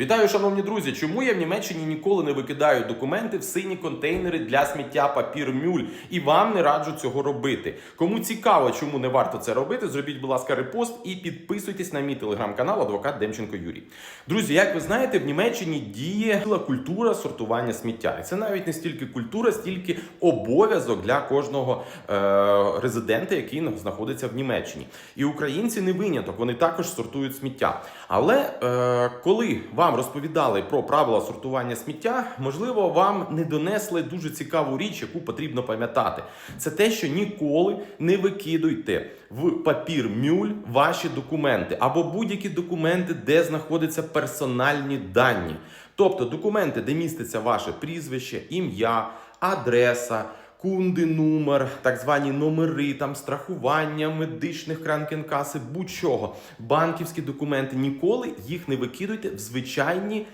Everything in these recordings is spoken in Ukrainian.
Вітаю, шановні друзі! Чому я в Німеччині ніколи не викидаю документи в сині контейнери для сміття папір мюль? І вам не раджу цього робити. Кому цікаво, чому не варто це робити, зробіть, будь ласка, репост і підписуйтесь на мій телеграм-канал Адвокат Демченко Юрій. Друзі, як ви знаєте, в Німеччині діє культура сортування сміття. І це навіть не стільки культура, стільки обов'язок для кожного е- резидента, який знаходиться в Німеччині. І українці не виняток, вони також сортують сміття. Але е- коли вам розповідали про правила сортування сміття, можливо, вам не донесли дуже цікаву річ, яку потрібно пам'ятати. Це те, що ніколи не викидуйте в папір мюль ваші документи або будь-які документи, де знаходяться персональні дані. Тобто документи, де міститься ваше прізвище, ім'я, адреса. Кунди, номер, так звані номери, там страхування, медичних кранкенкаси, будь-чого. Банківські документи ніколи їх не викидуйте в звичайні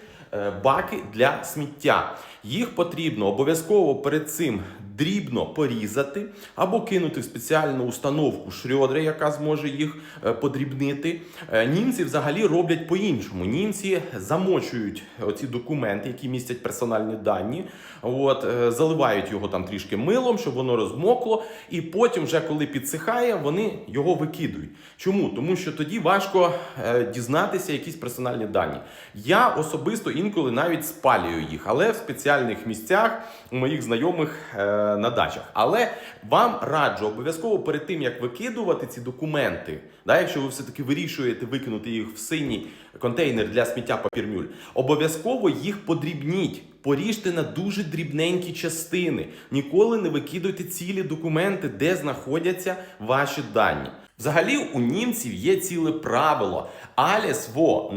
баки для сміття. Їх потрібно обов'язково перед цим дрібно порізати або кинути в спеціальну установку Шрьодера, яка зможе їх е, подрібнити. Е, Німці взагалі роблять по-іншому. Німці замочують оці документи, які містять персональні дані. От е, заливають його там трішки милом, щоб воно розмокло, і потім, вже коли підсихає, вони його викидують. Чому? Тому що тоді важко е, дізнатися якісь персональні дані. Я особисто інколи навіть спалюю їх, але в спеціальних місцях у моїх знайомих е, на дачах. Але вам раджу обов'язково перед тим, як викидувати ці документи, да, якщо ви все-таки вирішуєте викинути їх в синій контейнер для сміття папірмюль, обов'язково їх подрібніть. Поріжте на дуже дрібненькі частини. Ніколи не викидуйте цілі документи, де знаходяться ваші дані. Взагалі, у німців є ціле правило. Alles, wo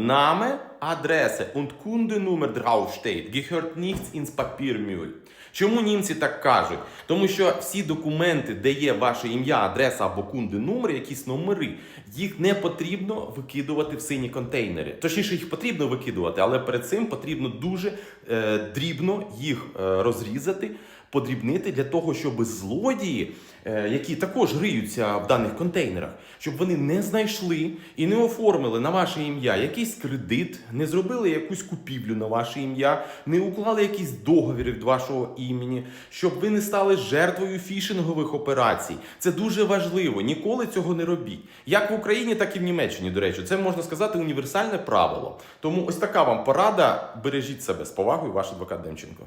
Adresse und Kundenummer draufsteht, gehört nichts ins Papiermüll. Чому німці так кажуть? Тому що всі документи, де є ваше ім'я, адреса або кунди номер, якісь номери, їх не потрібно викидувати в сині контейнери. Точніше, їх потрібно викидувати, але перед цим потрібно дуже е, дрібно їх е, розрізати, подрібнити для того, щоб злодії, е, які також риються в даних контейнерах, щоб вони не знайшли і не оформили на ваше ім'я якийсь кредит, не зробили якусь купівлю на ваше ім'я, не уклали якийсь договір від вашого імені, щоб ви не стали жертвою фішингових операцій. Це дуже важливо. Ніколи цього не робіть. Як в Україні, так і в Німеччині. До речі, це можна сказати універсальне правило. Тому ось така вам порада. Бережіть себе з повагою, ваш адвокат Демченко.